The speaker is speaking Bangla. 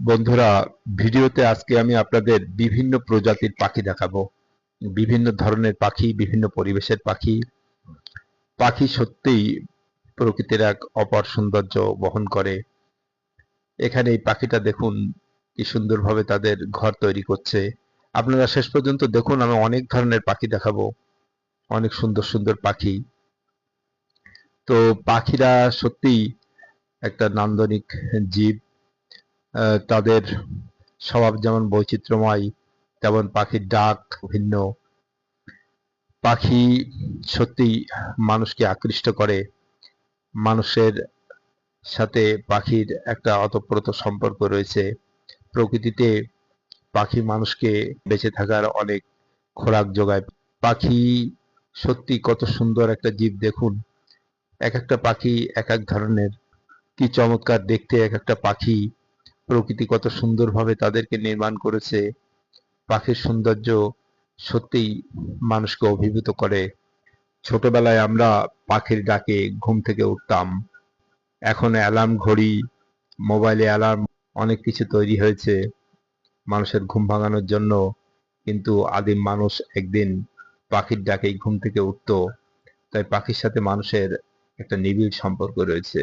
বন্ধুরা, ভিডিওতে আজকে আমি আপনাদের বিভিন্ন প্রজাতির পাখি দেখাবো। বিভিন্ন ধরনের পাখি, বিভিন্ন পরিবেশের পাখি। পাখি সত্যিই প্রকৃতির এক অপার সৌন্দর্য বহন করে। এখানে এই পাখিটা দেখুন, কি সুন্দরভাবে তাদের ঘর তৈরি করছে। আপনারা শেষ পর্যন্ত দেখুন, আমি অনেক ধরনের পাখি দেখাবো। অনেক সুন্দর সুন্দর পাখি। তো পাখিরা সত্যিই একটা নান্দনিক জীব। তাদের স্বভাব যেমন বৈচিত্র্যময়, তেমন পাখির ডাক ভিন্ন। পাখি সত্যি মানুষকে আকৃষ্ট করে। মানুষের সাথে পাখির একটা অতপ্রত সম্পর্ক রয়েছে। প্রকৃতিতে পাখি মানুষকে বেঁচে থাকার অনেক খোরাক যোগায়। পাখি সত্যি কত সুন্দর একটা জীব, দেখুন। এক একটা পাখি এক এক ধরনের। কি চমৎকার দেখতে এক একটা পাখি। প্রকৃতি কত সুন্দরভাবে তাদেরকে নির্মাণ করেছে। পাখির সৌন্দর্য সত্যিই মানুষকে অভিভূত করে। ছোটবেলায় আমরা পাখির ডাকে ঘুম থেকে উঠতাম। এখন অ্যালার্ম ঘড়ি, মোবাইলে অ্যালার্ম, অনেক কিছু তৈরি হয়েছে মানুষের ঘুম ভাঙানোর জন্য। কিন্তু আদিম মানুষ একদিন পাখির ডাকেই ঘুম থেকে উঠতো। তাই পাখির সাথে মানুষের একটা নিবিড় সম্পর্ক রয়েছে।